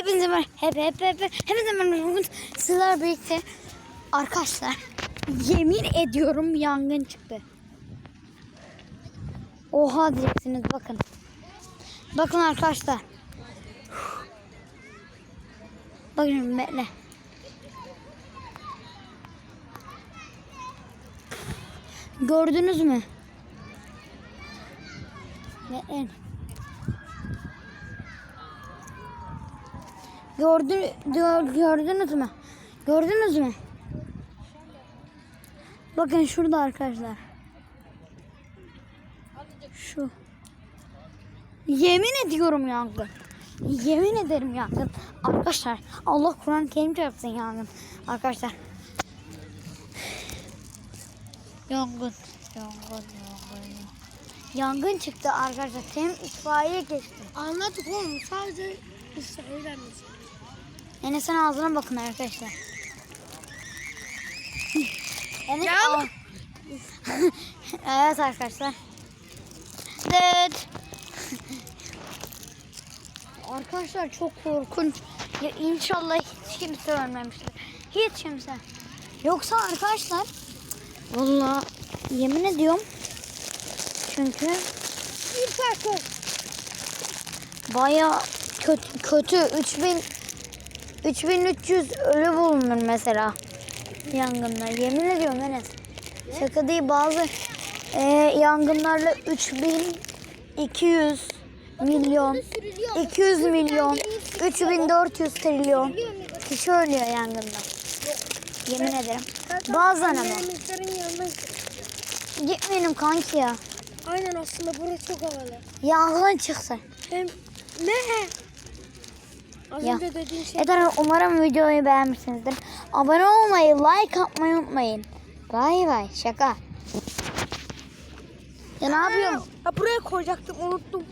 Hepinize mer hep hep hep hep- hepinize merhaba. Bugün sizlerle birlikte arkadaşlar yemin ediyorum yangın çıktı. Oha diyeceksiniz bakın. Bakın arkadaşlar. Bakın bekle. Gördünüz mü? Bekleyin. Gördün, gör- gördünüz mü? Gördünüz mü? Bakın şurada arkadaşlar. Şu. Yemin ediyorum yangın. Yemin ederim yangın. Arkadaşlar Allah Kur'an Kerim çarpsın yangın. Arkadaşlar. Yangın. Yangın. Yangın. Yangın çıktı arkadaşlar. Hem itfaiye geçti. Anladık oğlum sadece biz söylenmesin. Enes'in ağzına bakın arkadaşlar. Enes ağ- evet arkadaşlar. Evet. arkadaşlar çok korkunç. Ya inşallah hiç kimse ölmemiştir. Hiç kimse. Yoksa arkadaşlar vallahi yemin ediyorum çünkü Bir baya kötü, kötü 3000 3300 ölü bulunur mesela yangında. Yemin ediyorum Enes. Şaka değil bazı e, yangınlarla 3200 milyon 200 milyon 3400 trilyon kişi ölüyor yangında. Yemin ederim. Bazen ama. Gitmeyelim kanki ya. Aynen aslında burası çok havalı. Yangın çıksın. Hem ne? Az Ya. önce dediğin şey. Yeter umarım videoyu beğenmişsinizdir. Abone olmayı, like atmayı unutmayın. Bay bay şaka. Ya ne yapıyorum? Ha, buraya koyacaktım unuttum.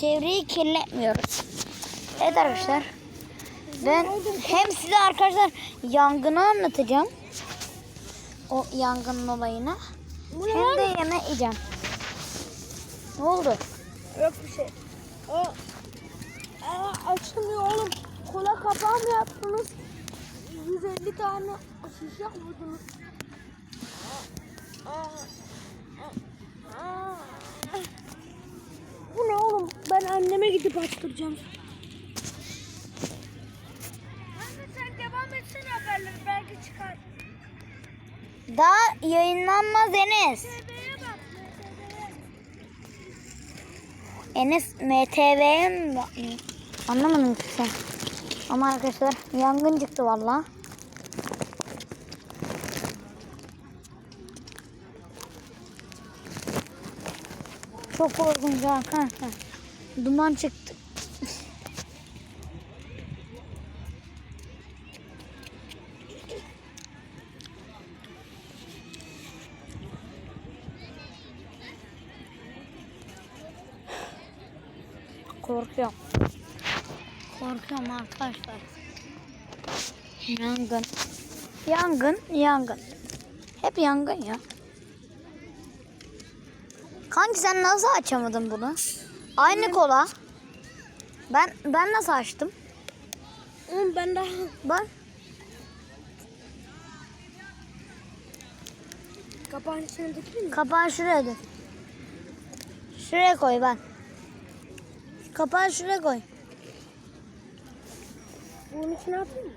Çevreyi kirletmiyoruz. Evet arkadaşlar. Ben hem size arkadaşlar yangını anlatacağım. O yangının olayını. Bu Hem de yemek yiyeceğim. Ne oldu? Yok bir şey. Aa, aa, açılmıyor oğlum. Kola kapağı mı yaptınız? 150 tane şişe aa. Bu ne oğlum? Ben anneme gidip açtıracağım. Anne sen devam etsene haberleri belki çıkar. Daha yayınlanmaz Enes. Enes MTV'ye mi bakmıyor? Anlamadım ki sen. Ama arkadaşlar yangın çıktı valla. Çok korkunç arkadaşlar. Duman çıktı. Korkuyorum. Korkuyorum arkadaşlar. Yangın. Yangın, yangın. Hep yangın ya. Kanki sen nasıl açamadın bunu? Aynı kola. Ben ben nasıl açtım? Oğlum ben daha... Bak. Kapağın içine dökeyim mi? Kapağı şuraya dök. Şuraya koy bak. Kapağı şuraya koy. Bunun içine atayım mı?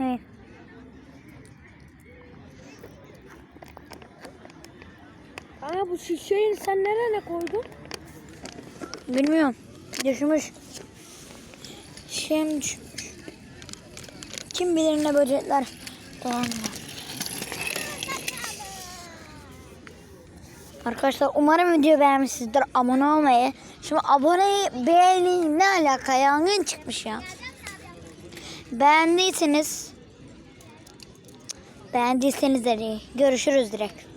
Evet. Kanka bu şişeyi sen nereye koydun? Bilmiyorum. Düşmüş. Şey düşmüş. Kim bilir ne böcekler dolanıyor. Arkadaşlar umarım video beğenmişsinizdir. Abone olmayı. Şimdi aboneyi beğenin ne alaka yangın çıkmış ya. Beğendiyseniz beğendiyseniz de görüşürüz direkt.